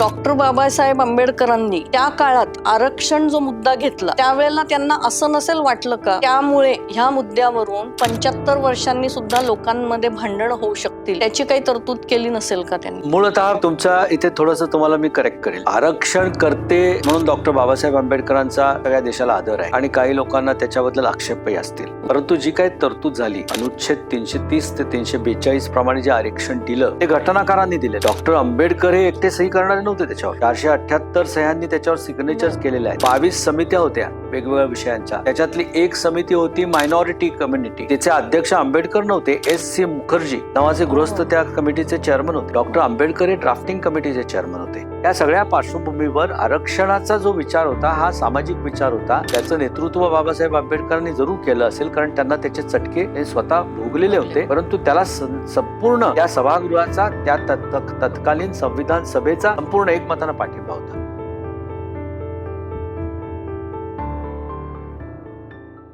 Doctor Babasaheb आंबेडकरांनी त्या काळात आरक्षण जो मुद्दा घेतला त्यावेळेला त्यांना असं नसेल वाटलं का? त्यामुळे ह्या मुद्द्यावरून पंच्याहत्तर वर्षांनी सुद्धा लोकांमध्ये भांडण होऊ शकतील. त्याची काही तरतूद केली नसेल का त्यांनी? मूळतः तुमच्या इथे थोडस तुम्हाला मी करेक्ट करेल. आरक्षण करते म्हणून डॉक्टर बाबासाहेब आंबेडकरांचा सगळ्या देशाला आदर आहे आणि काही लोकांना त्याच्याबद्दल आक्षेपही असतील. परंतु जी काही तरतूद झाली अनुच्छेद तीनशे तीस ते तीनशे बेचाळीस प्रमाणे जे आरक्षण दिलं ते घटनाकारांनी दिले. डॉक्टर आंबेडकर हे एकटे सही करणारे नव्हते त्याच्यावर. चारशे अठ्याहत्तर सह्यांनी त्याच्यावर सिग्नेचर केलेले आहेत. बावीस समित्या होत्या. वेगवेगळ्या विषयांच्या. त्याच्यातली एक समिती होती मायनॉरिटी कम्युनिटी त्याचे अध्यक्ष आंबेडकर नव्हते एस सी मुखर्जी नावाचे गृहस्थ त्या कमिटीचे चेअरमन होते. डॉक्टर आंबेडकर हे ड्राफ्टिंग कमिटीचे चेअरमन होते. या सगळ्या पार्श्वभूमीवर आरक्षणाचा जो विचार होता हा सामाजिक विचार होता. त्याचं नेतृत्व बाबासाहेब आंबेडकरांनी जरूर केलं असेल कारण त्यांना त्याचे चटके हे स्वतः भोगलेले होते. परंतु त्याला संपूर्ण त्या सभागृहाचा त्या तत्- तत्कालीन संविधान सभेचा संपूर्ण एकमतानं पाठिंबा होता.